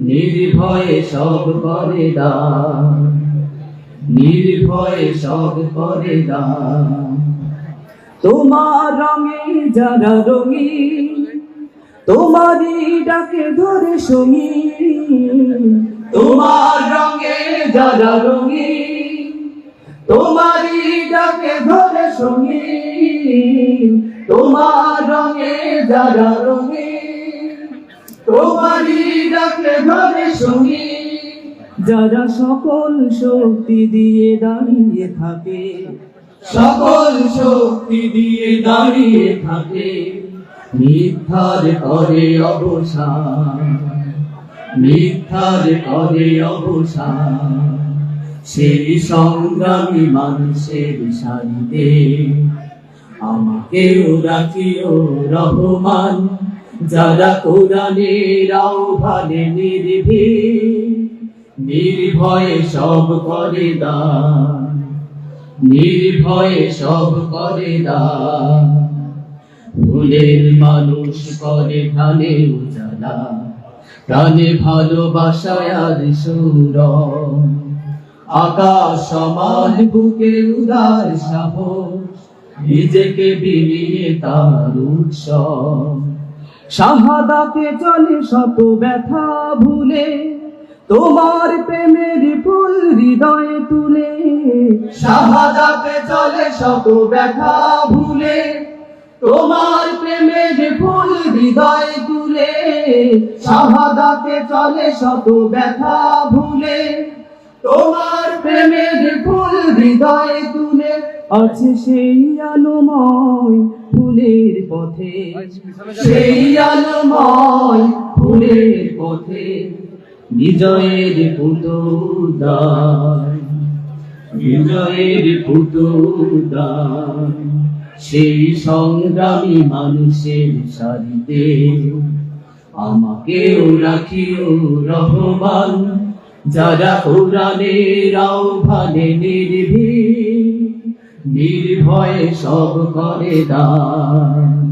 নির্ভয়ে সব করে দান। নির্ভয়ে সব করে তোমার রঙে যারা রঙিন, তোমারই ডাকে ধরে সঙ্গী তোমার রঙে যারা রঙিন, তোমারই ডাকে ধরে শুনি তোমার রঙে যারা রঙিন, তোমারই ডাকে সঙ্গী যারা সকল শক্তি দিয়ে দাঁড়িয়ে থাকে, সকল শক্তি দিয়ে দাঁড়িয়ে থাকে, মিথ্যার করে অবসান মিথ্যার করে অবসান সেই সংগ্রামী মানুষের সারিতে আমাকেও রাখিও রহমান। যারা কোরআনের আহ্বানে নির্ভীক, নির্ভয়ে সব করে দান, নির্ভয়ে সব করে দান। ফুলের মানুষ করে প্রাণে উজালা, প্রাণে ভালোবাসায় আর সুর আকাশ সমান, বুকে উদার সাহস, নিজেকে বিলিয়ে তার উৎসব। শাহাদাতে চলে শত ব্যথা ভুলে, তোমার প্রেমের ফুল হৃদয়ে তুলে। শাহাদাতে চলে শত ব্যথা ভুলে, তোমার প্রেমের ফুল হৃদয় তুলে। শাহাদাতে চলে শত ব্যথা ভুলে, তোমার প্রেমের ফুল হৃদয় তুলে। আছে সেই আলোময় ফুলের পথে সেই আলোময় ফুলের পথে বিজয়ের পুতুদায় বিজয়ের পুতুদায় সেই সংগ্রামী মানুষের সারিতে আমাকেও রাখিও রহমান। যারা কোরআনের আহ্বানে নির্ভীক নির্ভয়ে সব করে দান।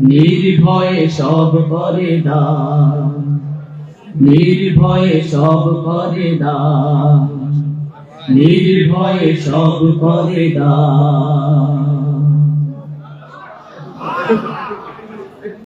নির্ভয়ে সব করে দান। নির্ভয়ে সব করে দান। নির্ভয়ে সব করে দান।